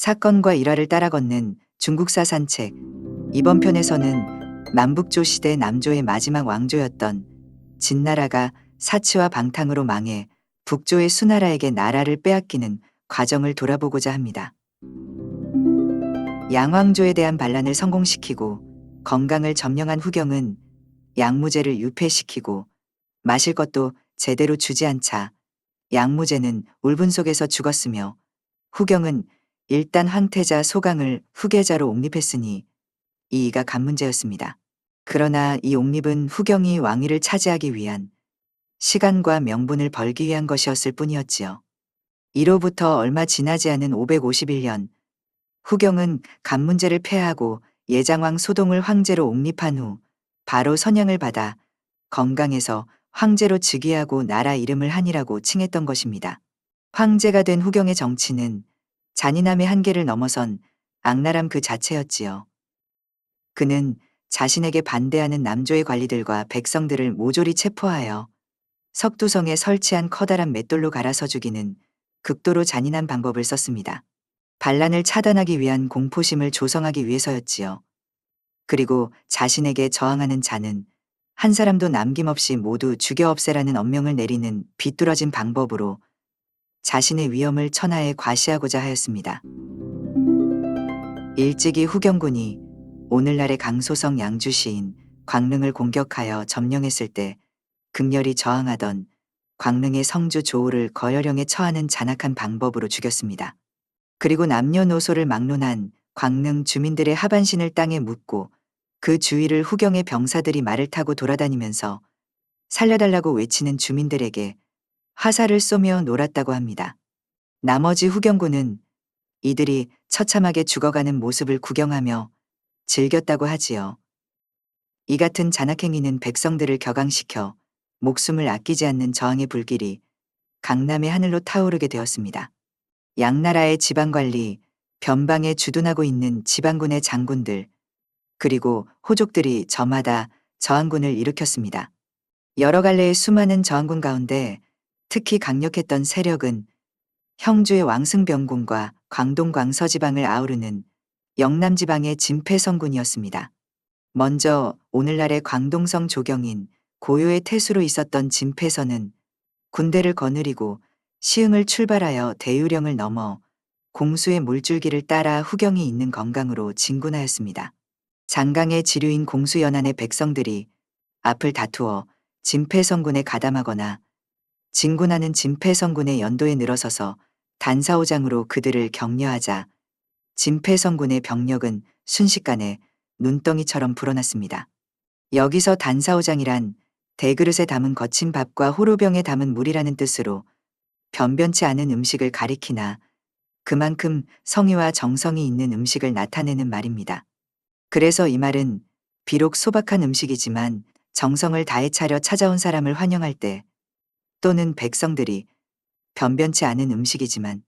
사건과 일화를 따라 걷는 중국사 산책. 이번 편에서는 남북조 시대 남조의 마지막 왕조였던 진나라가 사치와 방탕으로 망해 북조의 수나라에게 나라를 빼앗기는 과정을 돌아보고자 합니다. 양왕조에 대한 반란을 성공시키고 건강을 점령한 후경은 양무제를 유폐시키고 마실 것도 제대로 주지 않자 양무제는 울분 속에서 죽었으며 후경은 일단 황태자 소강을 후계자로 옹립했으니 이이가 간문제였습니다. 그러나 이 옹립은 후경이 왕위를 차지하기 위한 시간과 명분을 벌기 위한 것이었을 뿐이었지요. 이로부터 얼마 지나지 않은 551년 후경은 간문제를 폐하고 예장왕 소동을 황제로 옹립한 후 바로 선양을 받아 건강에서 황제로 즉위하고 나라 이름을 한이라고 칭했던 것입니다. 황제가 된 후경의 정치는 잔인함의 한계를 넘어선 악랄함 그 자체였지요. 그는 자신에게 반대하는 남조의 관리들과 백성들을 모조리 체포하여 석두성에 설치한 커다란 맷돌로 갈아서 죽이는 극도로 잔인한 방법을 썼습니다. 반란을 차단하기 위한 공포심을 조성하기 위해서였지요. 그리고 자신에게 저항하는 자는 한 사람도 남김없이 모두 죽여 없애라는 엄명을 내리는 비뚤어진 방법으로 자신의 위험을 천하에 과시하고자 하였습니다. 일찍이 후경군이 오늘날의 강소성 양주시인 광릉을 공격하여 점령했을 때 극렬히 저항하던 광릉의 성주 조우를 거열령에 처하는 잔악한 방법으로 죽였습니다. 그리고 남녀노소를 막론한 광릉 주민들의 하반신을 땅에 묻고 그 주위를 후경의 병사들이 말을 타고 돌아다니면서 살려달라고 외치는 주민들에게 화살을 쏘며 놀았다고 합니다. 나머지 후경군은 이들이 처참하게 죽어가는 모습을 구경하며 즐겼다고 하지요. 이 같은 잔악행위는 백성들을 격앙시켜 목숨을 아끼지 않는 저항의 불길이 강남의 하늘로 타오르게 되었습니다. 양나라의 지방관리, 변방에 주둔하고 있는 지방군의 장군들, 그리고 호족들이 저마다 저항군을 일으켰습니다. 여러 갈래의 수많은 저항군 가운데 특히 강력했던 세력은 형주의 왕승병군과 광동 광서지방을 아우르는 영남지방의 진패성군이었습니다. 먼저 오늘날의 광동성 조경인 고요의 태수로 있었던 진패선은 군대를 거느리고 시흥을 출발하여 대유령을 넘어 공수의 물줄기를 따라 후경이 있는 건강으로 진군하였습니다. 장강의 지류인 공수 연안의 백성들이 앞을 다투어 진패성군에 가담하거나 진군하는 진패성군의 연도에 늘어서서 단사오장으로 그들을 격려하자 진패성군의 병력은 순식간에 눈덩이처럼 불어났습니다. 여기서 단사오장이란 대그릇에 담은 거친 밥과 호로병에 담은 물이라는 뜻으로 변변치 않은 음식을 가리키나 그만큼 성의와 정성이 있는 음식을 나타내는 말입니다. 그래서 이 말은 비록 소박한 음식이지만 정성을 다해 차려 찾아온 사람을 환영할 때 또는 백성들이 변변치 않은 음식이지만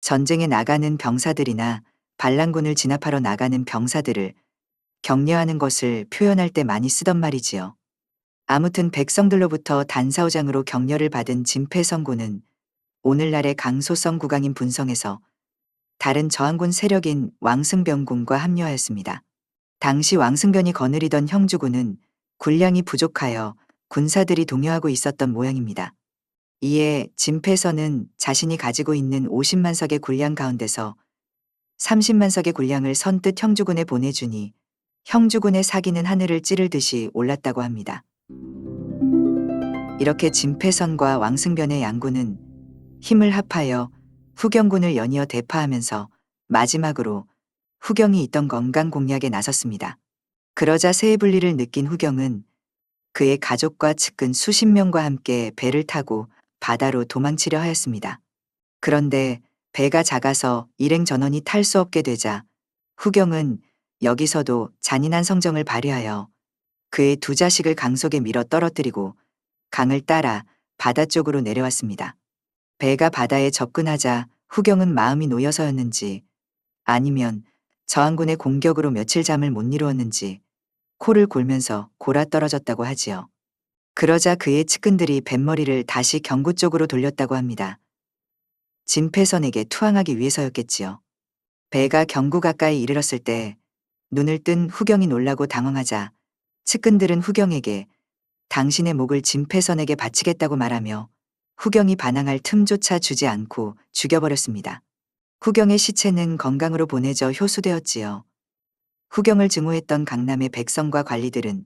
전쟁에 나가는 병사들이나 반란군을 진압하러 나가는 병사들을 격려하는 것을 표현할 때 많이 쓰던 말이지요. 아무튼 백성들로부터 단사오장으로 격려를 받은 진패성군은 오늘날의 강소성 국왕인 분성에서 다른 저항군 세력인 왕승변군과 합류하였습니다. 당시 왕승변이 거느리던 형주군은 군량이 부족하여 군사들이 동요하고 있었던 모양입니다. 이에 진패선은 자신이 가지고 있는 50만 석의 군량 가운데서 30만 석의 군량을 선뜻 형주군에 보내주니 형주군의 사기는 하늘을 찌를 듯이 올랐다고 합니다. 이렇게 진패선과 왕승변의 양군은 힘을 합하여 후경군을 연이어 대파하면서 마지막으로 후경이 있던 건강 공략에 나섰습니다. 그러자 새해 분리를 느낀 후경은 그의 가족과 측근 수십 명과 함께 배를 타고 바다로 도망치려 하였습니다. 그런데 배가 작아서 일행 전원이 탈 수 없게 되자 후경은 여기서도 잔인한 성정을 발휘하여 그의 두 자식을 강 속에 밀어 떨어뜨리고 강을 따라 바다 쪽으로 내려왔습니다. 배가 바다에 접근하자 후경은 마음이 놓여서였는지 아니면 저항군의 공격으로 며칠 잠을 못 이루었는지 코를 골면서 골아 떨어졌다고 하지요. 그러자 그의 측근들이 뱃머리를 다시 경구 쪽으로 돌렸다고 합니다. 진패선에게 투항하기 위해서였겠지요. 배가 경구 가까이 이르렀을 때 눈을 뜬 후경이 놀라고 당황하자 측근들은 후경에게 당신의 목을 진패선에게 바치겠다고 말하며 후경이 반항할 틈조차 주지 않고 죽여버렸습니다. 후경의 시체는 건강으로 보내져 효수되었지요. 후경을 증오했던 강남의 백성과 관리들은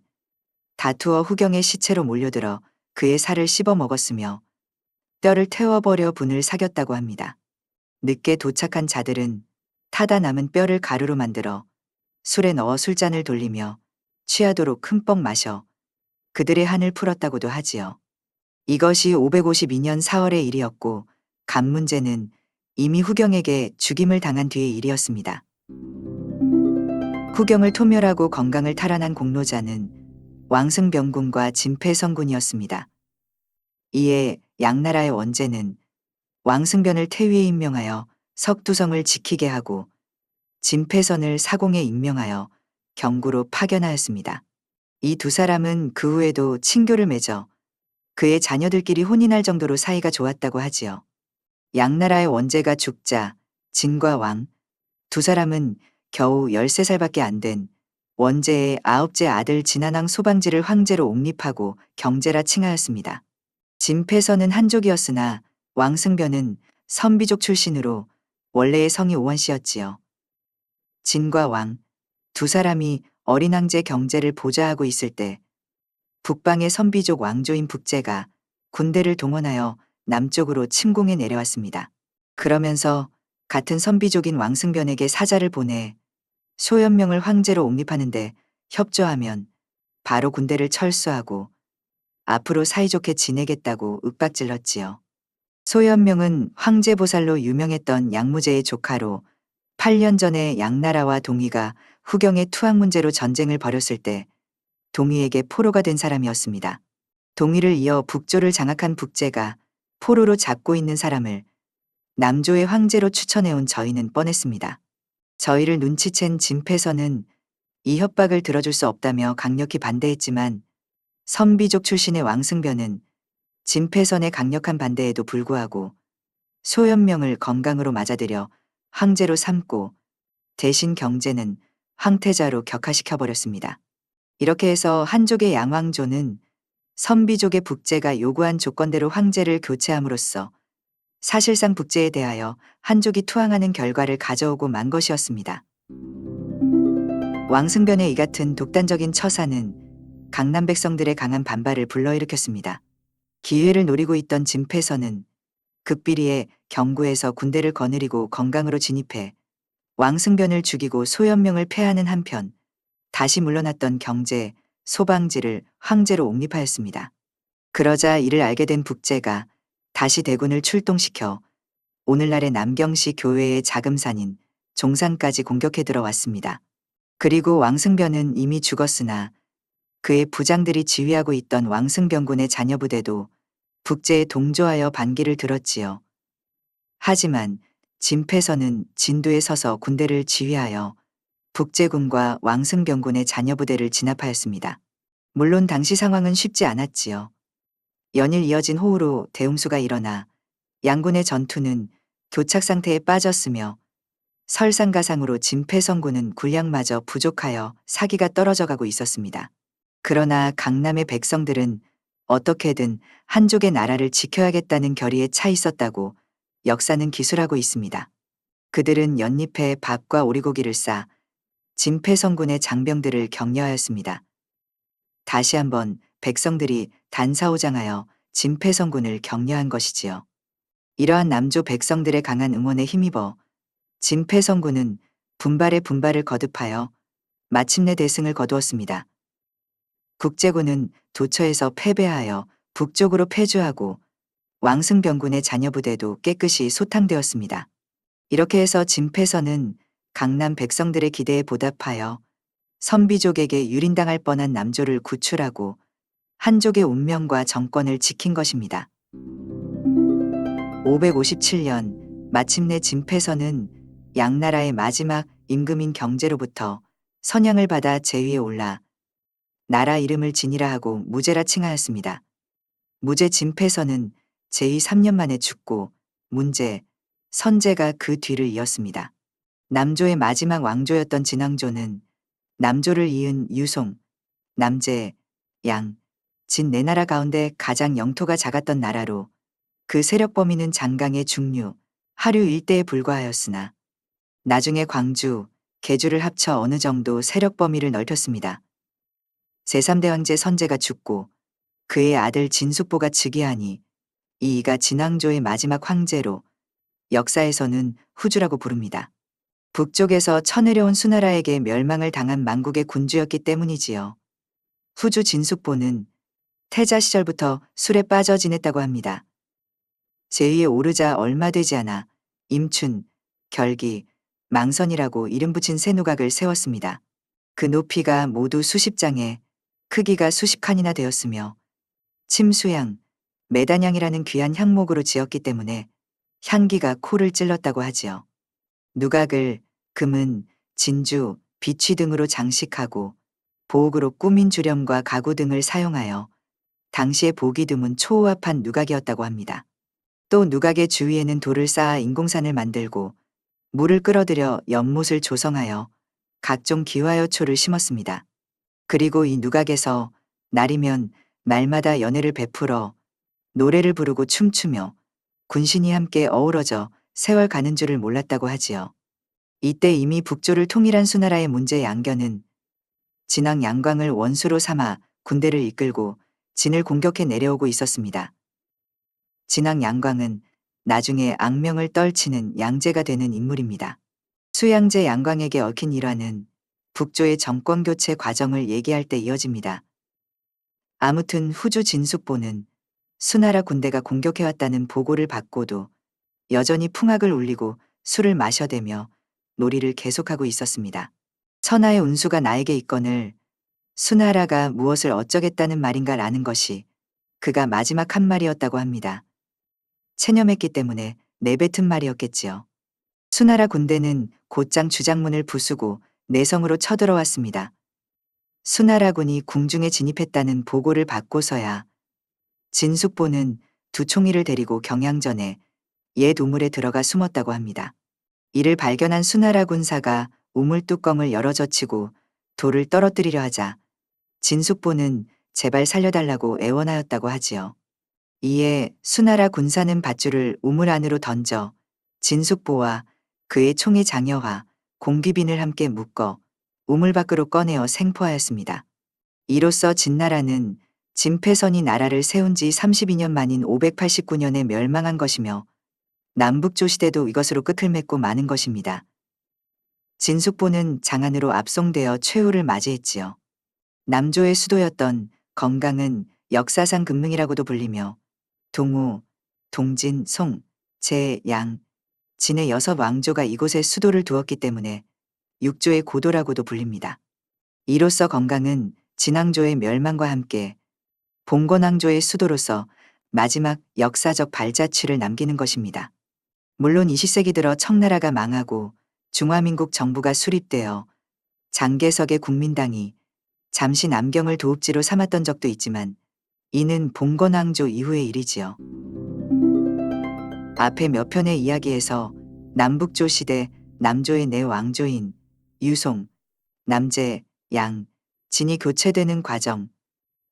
다투어 후경의 시체로 몰려들어 그의 살을 씹어 먹었으며 뼈를 태워버려 분을 사겼다고 합니다. 늦게 도착한 자들은 타다 남은 뼈를 가루로 만들어 술에 넣어 술잔을 돌리며 취하도록 흠뻑 마셔 그들의 한을 풀었다고도 하지요. 이것이 552년 4월의 일이었고 간 문제는 이미 후경에게 죽임을 당한 뒤의 일이었습니다. 후경을 토멸하고 건강을 탈환한 공로자는 왕승병군과 진패성군이었습니다. 이에 양나라의 원제는 왕승변을 태위에 임명하여 석두성을 지키게 하고 진패선을 사공에 임명하여 경구로 파견하였습니다. 이 두 사람은 그 후에도 친교를 맺어 그의 자녀들끼리 혼인할 정도로 사이가 좋았다고 하지요. 양나라의 원제가 죽자 진과 왕 두 사람은 겨우 13살밖에 안 된 원제의 아홉째 아들 진한왕 소방지를 황제로 옹립하고 경제라 칭하였습니다. 진패선은 한족이었으나 왕승변은 선비족 출신으로 원래의 성이 오원씨였지요. 진과 왕 두 사람이 어린 황제 경제를 보좌하고 있을 때 북방의 선비족 왕조인 북제가 군대를 동원하여 남쪽으로 침공해 내려왔습니다. 그러면서 같은 선비족인 왕승변에게 사자를 보내 소연명을 황제로 옹립하는데 협조하면 바로 군대를 철수하고 앞으로 사이좋게 지내겠다고 윽박질렀지요. 소연명은 황제 보살로 유명했던 양무제의 조카로 8년 전에 양나라와 동의가 후경의 투항 문제로 전쟁을 벌였을 때 동의에게 포로가 된 사람이었습니다. 동의를 이어 북조를 장악한 북제가 포로로 잡고 있는 사람을 남조의 황제로 추천해온 저희는 뻔했습니다. 저희를 눈치챈 진패선은 이 협박을 들어줄 수 없다며 강력히 반대했지만 선비족 출신의 왕승변은 진패선의 강력한 반대에도 불구하고 소연명을 건강으로 맞아들여 황제로 삼고 대신 경제는 황태자로 격화시켜버렸습니다. 이렇게 해서 한족의 양왕조는 선비족의 북제가 요구한 조건대로 황제를 교체함으로써 사실상 북제에 대하여 한족이 투항하는 결과를 가져오고 만 것이었습니다. 왕승변의 이 같은 독단적인 처사는 강남 백성들의 강한 반발을 불러일으켰습니다. 기회를 노리고 있던 진패선은 급비리에 경구에서 군대를 거느리고 건강으로 진입해 왕승변을 죽이고 소연명을 패하는 한편 다시 물러났던 경제, 소방지를 황제로 옹립하였습니다. 그러자 이를 알게 된 북제가 다시 대군을 출동시켜 오늘날의 남경시 교회의 자금산인 종산까지 공격해 들어왔습니다. 그리고 왕승변은 이미 죽었으나 그의 부장들이 지휘하고 있던 왕승병군의 자녀 부대도 북제에 동조하여 반기를 들었지요. 하지만 진패선은 진도에 서서 군대를 지휘하여 북제군과 왕승병군의 자녀 부대를 진압하였습니다. 물론 당시 상황은 쉽지 않았지요. 연일 이어진 호우로 대홍수가 일어나 양군의 전투는 교착 상태에 빠졌으며 설상가상으로 진패성군은 군량마저 부족하여 사기가 떨어져 가고 있었습니다. 그러나 강남의 백성들은 어떻게든 한족의 나라를 지켜야겠다는 결의에 차 있었다고 역사는 기술하고 있습니다. 그들은 연잎에 밥과 오리고기를 싸 진패성군의 장병들을 격려하였습니다. 다시 한번 백성들이 단사오장하여 진패성군을 격려한 것이지요. 이러한 남조 백성들의 강한 응원에 힘입어 진패성군은 분발의 분발을 거듭하여 마침내 대승을 거두었습니다. 국제군은 도처에서 패배하여 북쪽으로 패주하고 왕승병군의 자녀 부대도 깨끗이 소탕되었습니다. 이렇게 해서 진패선은 강남 백성들의 기대에 보답하여 선비족에게 유린당할 뻔한 남조를 구출하고 한족의 운명과 정권을 지킨 것입니다. 557년 마침내 진패선은 양나라의 마지막 임금인 경제로부터 선양을 받아 제위에 올라 나라 이름을 진이라 하고 무제라 칭하였습니다. 무제 진패선은 제위 3년 만에 죽고 문제, 선제가 그 뒤를 이었습니다. 남조의 마지막 왕조였던 진왕조는 남조를 이은 유송, 남제, 양, 진 네 나라 가운데 가장 영토가 작았던 나라로 그 세력 범위는 장강의 중류, 하류 일대에 불과하였으나 나중에 광주, 개주를 합쳐 어느 정도 세력 범위를 넓혔습니다. 제3대 황제 선제가 죽고 그의 아들 진숙보가 즉위하니 이이가 진왕조의 마지막 황제로 역사에서는 후주라고 부릅니다. 북쪽에서 쳐내려온 수나라에게 멸망을 당한 망국의 군주였기 때문이지요. 후주 진숙보는 태자 시절부터 술에 빠져 지냈다고 합니다. 제위에 오르자 얼마 되지 않아 임춘, 결기, 망선이라고 이름 붙인 새 노각을 세웠습니다. 그 높이가 모두 수십 장에 크기가 수십 칸이나 되었으며 침수향, 매단향이라는 귀한 향목으로 지었기 때문에 향기가 코를 찔렀다고 하지요. 누각을 금은, 진주, 비취 등으로 장식하고 보옥으로 꾸민 주렴과 가구 등을 사용하여 당시에 보기 드문 초호합한 누각이었다고 합니다. 또 누각의 주위에는 돌을 쌓아 인공산을 만들고 물을 끌어들여 연못을 조성하여 각종 기와여초를 심었습니다. 그리고 이 누각에서 날이면 날마다 연회를 베풀어 노래를 부르고 춤추며 군신이 함께 어우러져 세월 가는 줄을 몰랐다고 하지요. 이때 이미 북조를 통일한 수나라의 문제 양견은 진왕 양광을 원수로 삼아 군대를 이끌고 진을 공격해 내려오고 있었습니다. 진왕 양광은 나중에 악명을 떨치는 양제가 되는 인물입니다. 수양제 양광에게 얽힌 일화는 북조의 정권 교체 과정을 얘기할 때 이어집니다. 아무튼 후주 진숙보는 수나라 군대가 공격해왔다는 보고를 받고도 여전히 풍악을 울리고 술을 마셔대며 놀이를 계속하고 있었습니다. 천하의 운수가 나에게 있거늘 수나라가 무엇을 어쩌겠다는 말인가 라는 것이 그가 마지막 한 말이었다고 합니다. 체념했기 때문에 내뱉은 말이었겠지요. 수나라 군대는 곧장 주장문을 부수고 내성으로 쳐들어왔습니다. 수나라군이 궁중에 진입했다는 보고를 받고서야 진숙보는 두 총리를 데리고 경양전에 옛 우물에 들어가 숨었다고 합니다. 이를 발견한 수나라 군사가 우물 뚜껑을 열어젖히고 돌을 떨어뜨리려 하자 진숙보는 제발 살려달라고 애원하였다고 하지요. 이에 수나라 군사는 밧줄을 우물 안으로 던져 진숙보와 그의 총의 장여와 공기빈을 함께 묶어 우물 밖으로 꺼내어 생포하였습니다. 이로써 진나라는 진패선이 나라를 세운 지 32년 만인 589년에 멸망한 것이며 남북조 시대도 이것으로 끝을 맺고 마는 것입니다. 진숙보는 장안으로 압송되어 최후를 맞이했지요. 남조의 수도였던 건강은 역사상 금능이라고도 불리며 동우, 동진, 송, 제, 양, 진의 여섯 왕조가 이곳에 수도를 두었기 때문에 육조의 고도라고도 불립니다. 이로써 건강은 진왕조의 멸망과 함께 봉건왕조의 수도로서 마지막 역사적 발자취를 남기는 것입니다. 물론 20세기 들어 청나라가 망하고 중화민국 정부가 수립되어 장개석의 국민당이 잠시 남경을 도읍지로 삼았던 적도 있지만 이는 봉건왕조 이후의 일이지요. 앞에 몇 편의 이야기에서 남북조 시대 남조의 내 왕조인 유송, 남제, 양, 진이 교체되는 과정,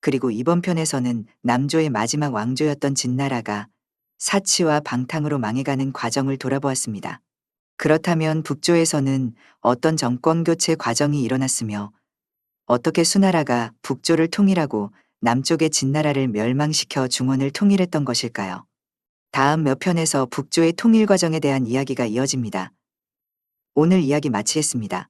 그리고 이번 편에서는 남조의 마지막 왕조였던 진나라가 사치와 방탕으로 망해가는 과정을 돌아보았습니다. 그렇다면 북조에서는 어떤 정권 교체 과정이 일어났으며 어떻게 수나라가 북조를 통일하고 남쪽의 진나라를 멸망시켜 중원을 통일했던 것일까요? 다음 몇 편에서 북조의 통일 과정에 대한 이야기가 이어집니다. 오늘 이야기 마치겠습니다.